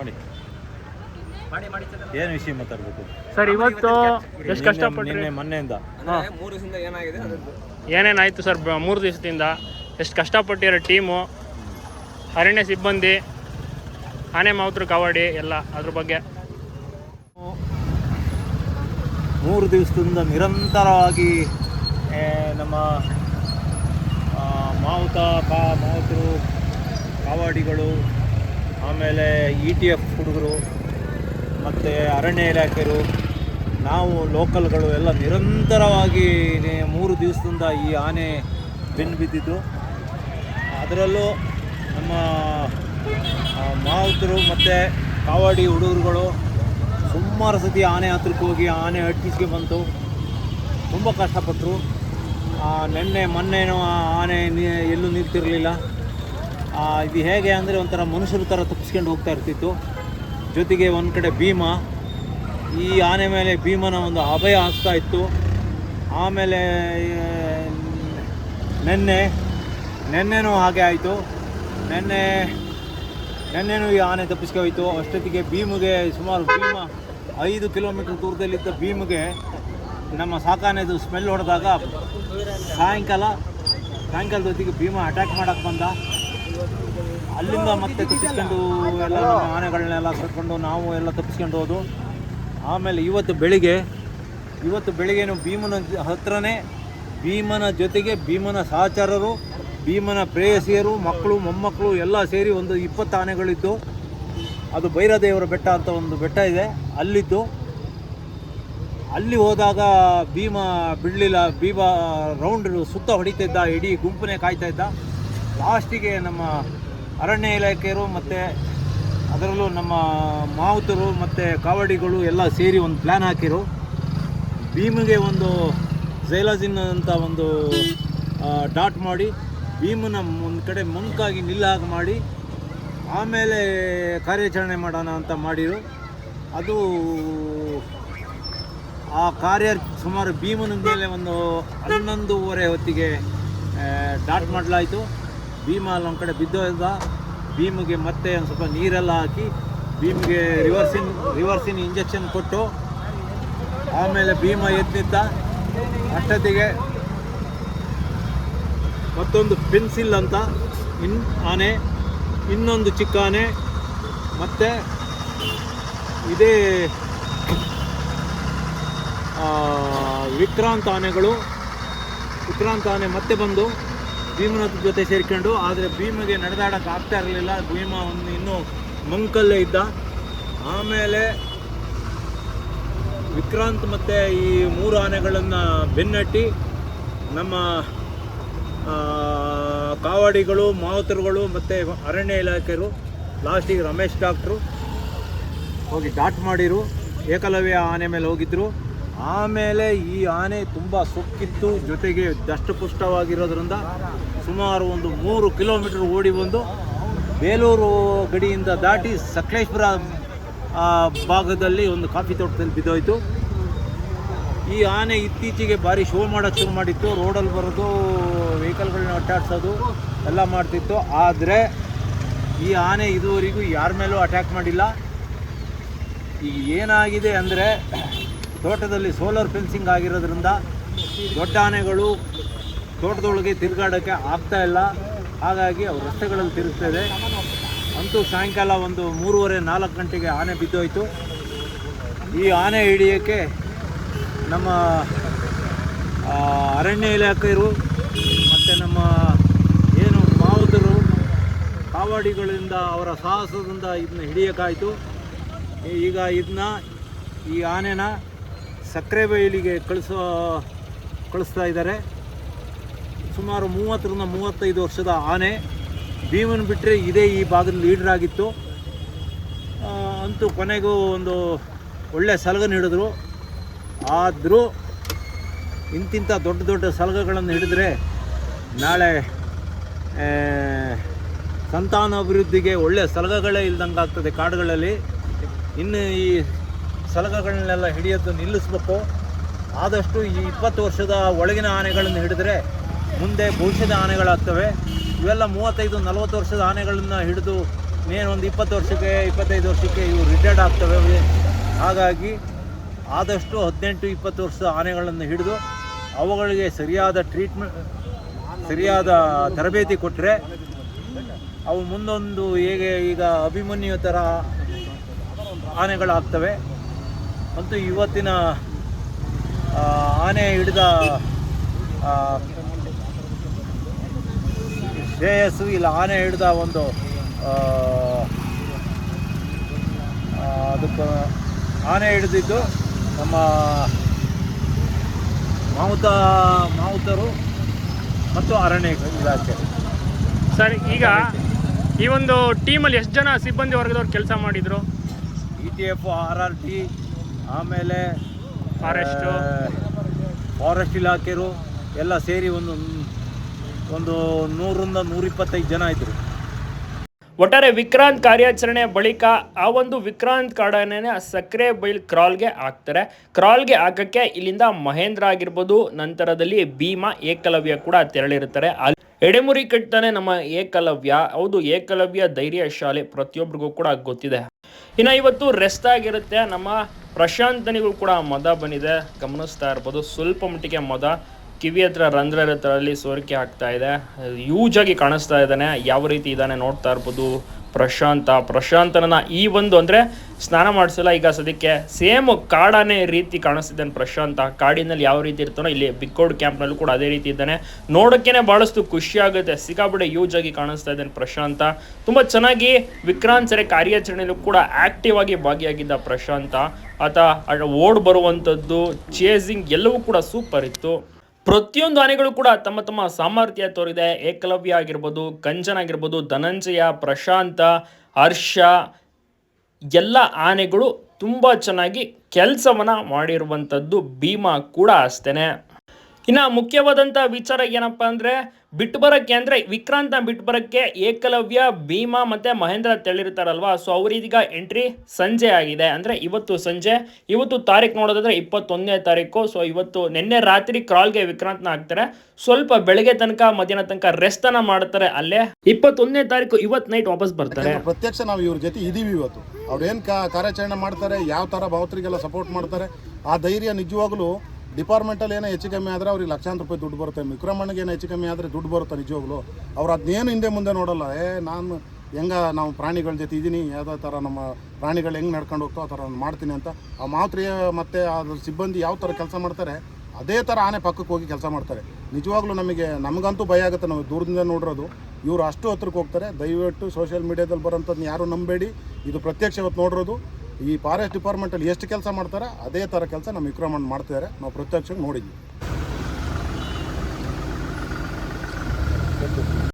ಮಾಡಿ. ಏನು ವಿಷಯ ಮಾತಾಡಬೇಕು? ಸರ್ ಇವತ್ತು ಎಷ್ಟು ಕಷ್ಟಪಟ್ಟು ನಿನ್ನೆ ಮೊನ್ನೆಯಿಂದ. ಮೂರು ದಿವಸದಿಂದ ಏನಾಗಿದೆ? ಏನೇನಾಯಿತು ಸರ್ ಮೂರು ದಿವಸದಿಂದ? ಎಷ್ಟು ಕಷ್ಟಪಟ್ಟಿರೋ ಟೀಮು ಅರಣ್ಯ ಸಿಬ್ಬಂದಿ ಆನೆ ಮಾವುತರು ಕಬಡ್ಡಿ ಎಲ್ಲ ಅದ್ರ ಬಗ್ಗೆ. ಮೂರು ದಿವಸದಿಂದ ನಿರಂತರವಾಗಿ ನಮ್ಮ ಮಾವುತ ಕಾ ಮಾವುತರು ಕಾವಾಡಿಗಳು ಆಮೇಲೆ ಇ ಟಿ ಎಫ್ ಹುಡುಗರು, ಮತ್ತು ಅರಣ್ಯ ಇಲಾಖೆರು ನಾವು ಲೋಕಲ್ಗಳು ಎಲ್ಲ ನಿರಂತರವಾಗಿ ಮೂರು ದಿವಸದಿಂದ ಈ ಆನೆ ಬೆನ್ನು ಬಿದ್ದಿದ್ದು. ಅದರಲ್ಲೂ ನಮ್ಮ ಮಾವುತರು ಮತ್ತು ಕಾವಾಡಿ ಹುಡುಗರುಗಳು ಸುಮಾರು ಸತಿ ಆನೆ ಹತ್ರಕ್ಕೆ ಹೋಗಿ ಆನೆ ಅಟ್ಟಿಸ್ಗೆ ಬಂತು. ತುಂಬ ಕಷ್ಟಪಟ್ಟರು ನಿನ್ನೆ ಮೊನ್ನೆನೂ ಆನೆ ಎಲ್ಲೂ ನಿಲ್ತಿರಲಿಲ್ಲ. ಇದು ಹೇಗೆ ಅಂದರೆ ಒಂಥರ ಮನುಷ್ಯರ ಥರ ತಪ್ಪಿಸ್ಕೊಂಡು ಹೋಗ್ತಾ ಇರ್ತಿತ್ತು. ಜೊತೆಗೆ ಒಂದು ಕಡೆ ಭೀಮ. ಈ ಆನೆ ಮೇಲೆ ಭೀಮನ ಒಂದು ಅಭಯ ಆಗ್ತಾ ಇತ್ತು. ಆಮೇಲೆ ನೆನ್ನೆ, ನೆನ್ನೆನೂ ಹಾಗೆ ಆಯಿತು. ನೆನ್ನೆ, ನೆನ್ನೆನೂ ಈ ಆನೆ ತಪ್ಪಿಸ್ಕೋಯ್ತು. ಅಷ್ಟೊತ್ತಿಗೆ ಭೀಮಿಗೆ ಸುಮಾರು ಭೀಮ, ಐದು ಕಿಲೋಮೀಟ್ರ್ ದೂರದಲ್ಲಿದ್ದ ಭೀಮಿಗೆ ನಮ್ಮ ಸಾಕಾನೆದು ಸ್ಮೆಲ್ ಹೊಡೆದಾಗ ಸಾಯಂಕಾಲ, ಸಾಯಂಕಾಲದೊತ್ತಿಗೆ ಭೀಮ ಅಟ್ಯಾಕ್ ಮಾಡೋಕ್ಕೆ ಬಂದ. ಅಲ್ಲಿಂದ ಮತ್ತೆ ತಪ್ಪಿಸ್ಕೊಂಡು ಎಲ್ಲ ನಮ್ಮ ಆನೆಗಳನ್ನೆಲ್ಲ ಕರ್ಕೊಂಡು ನಾವು ಎಲ್ಲ ತಪ್ಪಿಸ್ಕೊಂಡು ಹೋದು. ಆಮೇಲೆ ಇವತ್ತು ಬೆಳಿಗ್ಗೆ ಇವತ್ತು ಬೆಳಿಗ್ಗೆನು ಭೀಮನ ಹತ್ರನೇ ಭೀಮನ ಜೊತೆಗೆ ಭೀಮನ ಸಹಚಾರರು ಭೀಮನ ಪ್ರೇಯಸಿಯರು ಮಕ್ಕಳು ಮೊಮ್ಮಕ್ಕಳು ಎಲ್ಲ ಸೇರಿ ಒಂದು ಇಪ್ಪತ್ತು ಆನೆಗಳಿದ್ದು. ಅದು ಭೈರದೇವರ ಬೆಟ್ಟ ಅಂತ ಒಂದು ಬೆಟ್ಟ ಇದೆ. ಅಲ್ಲಿದ್ದು. ಅಲ್ಲಿ ಹೋದಾಗ ಭೀಮ ಬಿಡಲಿಲ್ಲ ಭೀಮ ರೌಂಡ್ ಸುತ್ತ ಹೊಡಿತಾ ಇದ್ದ ಇಡೀ ಗುಂಪನೇ ಕಾಯ್ತಾ ಇದ್ದ. ಲಾಸ್ಟಿಗೆ ನಮ್ಮ ಅರಣ್ಯ ಇಲಾಖೆಯರು ಮತ್ತು ಅದರಲ್ಲೂ ನಮ್ಮ ಮಾವುತರು ಮತ್ತು ಕಾವಡಿಗಳು ಎಲ್ಲ ಸೇರಿ ಒಂದು ಪ್ಲ್ಯಾನ್ ಹಾಕಿರು. ಭೀಮಿಗೆ ಒಂದು ಝೈಲಾಜಿನ್ ಅಂತ ಒಂದು ಡಾಟ್ ಮಾಡಿ, ಭೀಮನ ಒಂದು ಕಡೆ ಮಂಕಾಗಿ ನಿಲ್ಲ ಹಾಗೆ ಮಾಡಿ, ಆಮೇಲೆ ಕಾರ್ಯಾಚರಣೆ ಮಾಡೋಣ ಅಂತ ಮಾಡಿರು. ಅದು ಆ ಕಾರ್ಯ ಸುಮಾರು ಭೀಮನ ಮೇಲೆ ಒಂದು ಹನ್ನೊಂದೂವರೆ ಹೊತ್ತಿಗೆ ಡಾಟ್ ಮಾಡಲಾಯಿತು. ಭೀಮ ಅಲ್ಲಿ ಒಂದು ಕಡೆ ಬಿದ್ದೋದ, ಭೀಮಿಗೆ ಮತ್ತೆ ಒಂದು ಸ್ವಲ್ಪ ನೀರೆಲ್ಲ ಹಾಕಿ, ಭೀಮಿಗೆ ರಿವರ್ಸಿನ್ ರಿವರ್ಸಿನ್ ಇಂಜೆಕ್ಷನ್ ಕೊಟ್ಟು, ಆಮೇಲೆ ಭೀಮ ಎತ್ತಿದ್ದ. ಅಷ್ಟೊತ್ತಿಗೆ ಮತ್ತೊಂದು ಪೆನ್ಸಿಲ್ ಅಂತ, ಇನ್ ಆನೆ, ಇನ್ನೊಂದು ಚಿಕ್ಕ ಆನೆ ಮತ್ತು ಇದೇ ವಿಕ್ರಾಂತ ವಿಕ್ರಾಂತ್ ಆನೆಗಳು, ವಿಕ್ರಾಂತ ಆನೆ ಮತ್ತೆ ಬಂದು ಭೀಮನ ಜೊತೆ ಸೇರಿಕೊಂಡು, ಆದರೆ ಭೀಮಗೆ ನಡೆದಾಡಕ್ಕೆ ಆಗ್ತಾ ಇರಲಿಲ್ಲ. ಭೀಮ ಒಂದು ಇನ್ನೂ ಮಂಕಲ್ಲೇ ಇದ್ದ. ಆಮೇಲೆ ವಿಕ್ರಾಂತ್ ಮತ್ತು ಈ ಮೂರು ಆನೆಗಳನ್ನು ಬೆನ್ನಟ್ಟಿ, ನಮ್ಮ ಕಾವಾಡಿಗಳು, ಮಾವುತರುಗಳು ಮತ್ತು ಅರಣ್ಯ ಇಲಾಖೆಯರು ಲಾಸ್ಟಿಗೆ ರಮೇಶ್ ಡಾಕ್ಟ್ರು ಹೋಗಿ ಡಾಟ್ ಮಾಡಿರು, ಏಕಲವ್ಯ ಆನೆ ಮೇಲೆ ಹೋಗಿದ್ರು. ಆಮೇಲೆ ಈ ಆನೆ ತುಂಬ ಸೊಕ್ಕಿತ್ತು, ಜೊತೆಗೆ ದಷ್ಟಪುಷ್ಟವಾಗಿರೋದ್ರಿಂದ ಸುಮಾರು ಒಂದು ಮೂರು ಕಿಲೋಮೀಟರ್ ಓಡಿ ಬಂದು ಬೇಲೂರು ಗಡಿಯಿಂದ ದಾಟಿ ಸಕಲೇಶ್ಪುರ ಭಾಗದಲ್ಲಿ ಒಂದು ಕಾಫಿ ತೋಟದಲ್ಲಿ ಬಿದ್ದೋಯ್ತು. ಈ ಆನೆ ಇತ್ತೀಚೆಗೆ ಭಾರಿ ಶೋ ಮಾಡೋಕ್ಕೆ ಶುರು ಮಾಡಿತ್ತು. ರೋಡಲ್ಲಿ ಬರೋದು, ವೆಹಿಕಲ್ಗಳನ್ನ ಅಟ್ಟಾಡ್ಸೋದು ಎಲ್ಲ ಮಾಡ್ತಿತ್ತು. ಆದರೆ ಈ ಆನೆ ಇದುವರೆಗೂ ಯಾರ ಮೇಲೂ ಅಟ್ಯಾಕ್ ಮಾಡಿಲ್ಲ. ಈಗ ಏನಾಗಿದೆ ಅಂದರೆ, ತೋಟದಲ್ಲಿ ಸೋಲಾರ್ ಫೆನ್ಸಿಂಗ್ ಆಗಿರೋದ್ರಿಂದ ದೊಡ್ಡ ಆನೆಗಳು ತೋಟದೊಳಗೆ ತಿರುಗಾಡೋಕ್ಕೆ ಆಗ್ತಾ ಇಲ್ಲ. ಹಾಗಾಗಿ ಅವು ರಸ್ತೆಗಳಲ್ಲಿ ತಿರುಗ್ತದೆ ಅಂತೂ ಸಾಯಂಕಾಲ ಒಂದು ಮೂರುವರೆ, ನಾಲ್ಕು ಗಂಟೆಗೆ ಆನೆ ಬಿದ್ದೋಯ್ತು. ಈ ಆನೆ ಹಿಡಿಯೋಕ್ಕೆ ನಮ್ಮ ಅರಣ್ಯ ಇಲಾಖೆಯರು ಮತ್ತು ನಮ್ಮ ಏನು ಮಾವುದರು ಕಾವಾಡಿಗಳಿಂದ ಅವರ ಸಾಹಸದಿಂದ ಇದನ್ನ ಹಿಡಿಯೋಕ್ಕಾಯಿತು ಈಗ ಇದನ್ನ, ಈ ಆನೆನ ಸಕ್ಕರೆ ಬೈಲಿಗೆ ಕಳಿಸೋ, ಕಳಿಸ್ತಾ ಇದ್ದಾರೆ. ಸುಮಾರು ಮೂವತ್ತರಿಂದ ಮೂವತ್ತೈದು ವರ್ಷದ ಆನೆ ಭೀಮನ್ ಬಿಟ್ಟರೆ ಇದೇ ಈ ಭಾಗದ ಲೀಡರ್ ಆಗಿತ್ತು. ಅಂತೂ ಕೊನೆಗೂ ಒಂದು ಒಳ್ಳೆ ಸಲಗನ್ನು ಹಿಡಿದ್ರು ಆದರೂ ಇಂತಿಂಥ ದೊಡ್ಡ ದೊಡ್ಡ ಸಲಗಗಳನ್ನು ಹಿಡಿದ್ರೆ ನಾಳೆ ಸಂತಾನಾಭಿವೃದ್ಧಿಗೆ ಒಳ್ಳೆ ಸಲಗಗಳೇ ಇಲ್ದಂಗೆ ಆಗ್ತದೆ ಕಾಡುಗಳಲ್ಲಿ. ಇನ್ನು ಈ ಸಲಗಗಳನ್ನೆಲ್ಲ ಹಿಡಿಯೋದು ನಿಲ್ಲಿಸ್ಬೇಕು. ಆದಷ್ಟು ಈ ಇಪ್ಪತ್ತು ವರ್ಷದ ಒಳಗಿನ ಆನೆಗಳನ್ನು ಹಿಡಿದ್ರೆ ಮುಂದೆ ಭವಿಷ್ಯದ ಆನೆಗಳಾಗ್ತವೆ ಇವೆಲ್ಲ ಮೂವತ್ತೈದು, ನಲವತ್ತು ವರ್ಷದ ಆನೆಗಳನ್ನು ಹಿಡಿದು ಮೇನ್ ಒಂದು ಇಪ್ಪತ್ತು ವರ್ಷಕ್ಕೆ, ಇಪ್ಪತ್ತೈದು ವರ್ಷಕ್ಕೆ ಇವು ರಿಟೈರ್ಡ್ ಆಗ್ತವೆ. ಹಾಗಾಗಿ ಆದಷ್ಟು ಹದಿನೆಂಟು, ಇಪ್ಪತ್ತು ವರ್ಷದ ಆನೆಗಳನ್ನು ಹಿಡಿದು ಅವುಗಳಿಗೆ ಸರಿಯಾದ ಟ್ರೀಟ್ಮೆಂಟ್ ಸರಿಯಾದ ತರಬೇತಿ ಕೊಟ್ಟರೆ ಅವು ಮುಂದೊಂದು ಹೇಗೆ ಈಗ ಅಭಿಮನ್ಯು ಥರ ಆನೆಗಳಾಗ್ತವೆ. ಮತ್ತು ಇವತ್ತಿನ ಆನೆ ಹಿಡಿದ ಶ್ರೇಯಸ್ಸು ಇಲ್ಲ ಆನೆ ಹಿಡಿದ ಒಂದು ಅದಕ್ಕೆ ಆನೆ ಹಿಡಿದಿದ್ದು ನಮ್ಮ ಮಾವುತ ಮಾವುತರು ಮತ್ತು ಅರಣ್ಯ ಇಲಾಖೆ. ಸರ್ ಈಗ ಈ ಒಂದು ಟೀಮಲ್ಲಿ ಎಷ್ಟು ಜನ ಸಿಬ್ಬಂದಿ ವರ್ಗದವ್ರು ಕೆಲಸ ಮಾಡಿದ್ರು? E T F R R T ಆಮೇಲೆ ಫಾರೆಸ್ಟ್ ಫಾರೆಸ್ಟ್ ಇಲಾಖೆರು ಎಲ್ಲ ಸೇರಿ ಒಂದು ಒಂದು ನೂರಿಂದ ನೂರಿಪ್ಪತ್ತೈದು ಜನ ಇದ್ದರು ಒಟ್ಟಾರೆ ವಿಕ್ರಾಂತ್ ಕಾರ್ಯಾಚರಣೆ ಬಳಿಕ ಆ ಒಂದು ವಿಕ್ರಾಂತ್ ಕಾಡಾನೆನ ಸಕ್ಕರೆ ಬೈಲ್ ಕ್ರಾಲ್ಗೆ ಹಾಕ್ತಾರೆ. ಕ್ರಾಲ್ಗೆ ಹಾಕಕ್ಕೆ ಇಲ್ಲಿಂದ ಮಹೇಂದ್ರ ಆಗಿರ್ಬೋದು, ನಂತರದಲ್ಲಿ ಭೀಮಾ ಏಕಲವ್ಯ ಕೂಡ ತೆರಳಿರ್ತಾರೆ ಅಲ್ಲಿ ಎಡೆಮುರಿ ಕಟ್ತಾನೆ ನಮ್ಮ ಏಕಲವ್ಯ. ಹೌದು, ಏಕಲವ್ಯ ಧೈರ್ಯ ಶಾಲೆ ಪ್ರತಿಯೊಬ್ಬರಿಗೂ ಕೂಡ ಗೊತ್ತಿದೆ. ಇನ್ನು ಇವತ್ತು ರೆಸ್ಟ್ ಆಗಿರುತ್ತೆ. ನಮ್ಮ ಪ್ರಶಾಂತನಿಗೂ ಕೂಡ ಮದ ಬಂದಿದೆ. ಗಮನಿಸ್ತಾ ಇರ್ಬೋದು, ಸ್ವಲ್ಪ ಮಟ್ಟಿಗೆ ಮದ. ಕಿವಿ ಹತ್ರ ರಂಧ್ರ ಅಲ್ಲಿ ಸೋರಿಕೆ ಆಗ್ತಾ ಇದೆ. ಯೂಜ್ ಆಗಿ ಕಾಣಿಸ್ತಾ ಇದ್ದಾನೆ. ಯಾವ ರೀತಿ ಇದ್ದಾನೆ ನೋಡ್ತಾ ಇರ್ಬೋದು. ಪ್ರಶಾಂತ ಪ್ರಶಾಂತನ ಈ ಒಂದು ಅಂದರೆ ಸ್ನಾನ ಮಾಡಿಸಲ್ಲ ಈಗ ಸದ್ಯಕ್ಕೆ. ಸೇಮ್ ಕಾಡಾನೆ ರೀತಿ ಕಾಣಿಸ್ತಿದ್ದಾನೆ ಪ್ರಶಾಂತ. ಕಾಡಿನಲ್ಲಿ ಯಾವ ರೀತಿ ಇರ್ತಾನೋ ಇಲ್ಲಿ ಬಿಕ್ಕೋಡ್ ಕ್ಯಾಂಪ್ನಲ್ಲೂ ಕೂಡ ಅದೇ ರೀತಿ ಇದ್ದಾನೆ. ನೋಡೋಕ್ಕೇನೆ ಭಾಳಷ್ಟು ಖುಷಿ ಆಗುತ್ತೆ. ಸಿಕ್ಕಾಬಿಡೆ ಯೂಜ್ ಆಗಿ ಕಾಣಿಸ್ತಾ ಇದ್ದಾನೆ ಪ್ರಶಾಂತ. ತುಂಬ ಚೆನ್ನಾಗಿ ವಿಕ್ರಾಂತ್ ಕಾರ್ಯಾಚರಣೆಯಲ್ಲೂ ಕೂಡ ಆಕ್ಟಿವ್ ಆಗಿ ಭಾಗಿಯಾಗಿದ್ದ ಪ್ರಶಾಂತ. ಆತ ಓಡ್ ಬರುವಂಥದ್ದು, ಚೇಸಿಂಗ್ ಎಲ್ಲವೂ ಕೂಡ ಸೂಪರ್ ಇತ್ತು. ಪ್ರತಿಯೊಂದು ಆನೆಗಳು ಕೂಡ ತಮ್ಮ ತಮ್ಮ ಸಾಮರ್ಥ್ಯ ತೋರಿದೆ. ಏಕಲವ್ಯ ಆಗಿರ್ಬೋದು ಕಂಚನ್ ಆಗಿರ್ಬೋದು, ಧನಂಜಯ, ಪ್ರಶಾಂತ, ಹರ್ಷ, ಎಲ್ಲ ಆನೆಗಳು ತುಂಬ ಚೆನ್ನಾಗಿ ಕೆಲಸವನ್ನು ಮಾಡಿರುವಂಥದ್ದು ಭೀಮಾ ಕೂಡ ಅಷ್ಟೇ ಇನ್ನು ಮುಖ್ಯವಾದಂಥ ವಿಚಾರ ಏನಪ್ಪ ಅಂದರೆ ಬಿಟ್ಟು ಬರಕ್ಕೆ ಅಂದರೆ ವಿಕ್ರಾಂತ ಬಿಟ್ಟು ಬರಕ್ಕೆ ಏಕಲವ್ಯ, ಭೀಮಾ ಮತ್ತು ಮಹೇಂದ್ರ ತೆಳಿರ್ತಾರಲ್ವಾ ಸೊ ಅವರೀಗ ಎಂಟ್ರಿ ಸಂಜೆ ಆಗಿದೆ. ಅಂದರೆ ಇವತ್ತು ಸಂಜೆ. ಇವತ್ತು ತಾರೀಕು ನೋಡೋದಾದ್ರೆ ಇಪ್ಪತ್ತೊಂದನೇ ತಾರೀಕು ಸೊ ಇವತ್ತು ನಿನ್ನೆ ರಾತ್ರಿ ಕ್ರಾಲ್ಗೆ ವಿಕ್ರಾಂತ್ನ ಹಾಕ್ತಾರೆ. ಸ್ವಲ್ಪ ಬೆಳಗ್ಗೆ ತನಕ, ಮಧ್ಯಾಹ್ನ ತನಕ ರೆಸ್ಟನ್ನು ಮಾಡ್ತಾರೆ ಅಲ್ಲೇ. ಇಪ್ಪತ್ತೊಂದನೇ ತಾರೀಕು ಇವತ್ತು ನೈಟ್ ವಾಪಸ್ ಬರ್ತಾರೆ. ಪ್ರತ್ಯಕ್ಷ ನಾವು ಇವ್ರ ಜೊತೆ ಇದೀವಿ ಇವತ್ತು. ಅವ್ರು ಏನು ಕಾರ್ಯಾಚರಣೆ ಮಾಡ್ತಾರೆ, ಯಾವ ಥರ ಭಾವತರಿಗೆಲ್ಲ ಸಪೋರ್ಟ್ ಮಾಡ್ತಾರೆ, ಆ ಧೈರ್ಯ ನಿಜವಾಗ್ಲೂ ಡಿಪಾರ್ಟ್ಮೆಂಟಲ್ಲಿ ಏನೋ ಹೆಚ್ಚು ಕಮ್ಮಿ ಆದರೆ ಅವ್ರಿಗೆ ಲಕ್ಷಾಂತರ ರೂಪಾಯಿ ದುಡ್ಡು ಬರುತ್ತೆ. ವಿಕ್ರಮಣ್ಣಗೆ ಏನೋ ಹೆಚ್ಚು ಕಮ್ಮಿ ಆದರೆ ದುಡ್ಡು ಬರುತ್ತೆ ನಿಜವಾಗ್ಲೂ. ಅವ್ರು ಅದನ್ನೇನು ಹಿಂದೆ ಮುಂದೆ ನೋಡಲ್ಲ. ಏ, ನಾನು ಹೆಂಗ ನಾವು ಪ್ರಾಣಿಗಳ ಜೊತೆ ಇದ್ದೀನಿ ಯಾವುದೋ ಥರ ನಮ್ಮ ಪ್ರಾಣಿಗಳು ಹೆಂಗೆ ನಡ್ಕೊಂಡು ಹೋಗ್ತೋ ಆ ಥರ ಮಾಡ್ತೀನಿ ಅಂತ. ಆ ಮಾತ್ರಿಯ ಮತ್ತು ಅದ್ರ ಸಿಬ್ಬಂದಿ ಯಾವ ಥರ ಕೆಲಸ ಮಾಡ್ತಾರೆ, ಅದೇ ಥರ ಆನೆ ಪಕ್ಕಕ್ಕೆ ಹೋಗಿ ಕೆಲಸ ಮಾಡ್ತಾರೆ. ನಿಜವಾಗ್ಲೂ ನಮಗೆ, ನಮಗಂತೂ ಭಯ ಆಗುತ್ತೆ ನಾವು ದೂರದಿಂದ ನೋಡಿರೋದು. ಇವರು ಅಷ್ಟು ಹತ್ರಕ್ಕೆ ಹೋಗ್ತಾರೆ. ದಯವಿಟ್ಟು ಸೋಷಿಯಲ್ ಮೀಡಿಯಾದಲ್ಲಿ ಬರೋಂಥದ್ದು ಯಾರೂ ನಂಬೇಡಿ. ಇದು ಪ್ರತ್ಯಕ್ಷ ಇವತ್ತು ನೋಡಿರೋದು. ಈ ಫಾರೆಸ್ಟ್ ಡಿಪಾರ್ಟ್ಮೆಂಟಲ್ಲಿ ಎಷ್ಟು ಕೆಲಸ ಮಾಡ್ತಾರೆ ಅದೇ ಥರ ಕೆಲಸ ನಮ್ಮ ವಿಕ್ರಮಣ್ಣ ಮಾಡ್ತಿದ್ದಾರೆ. ನಾವು ಪ್ರತ್ಯಕ್ಷ ನೋಡಿದ್ವಿ.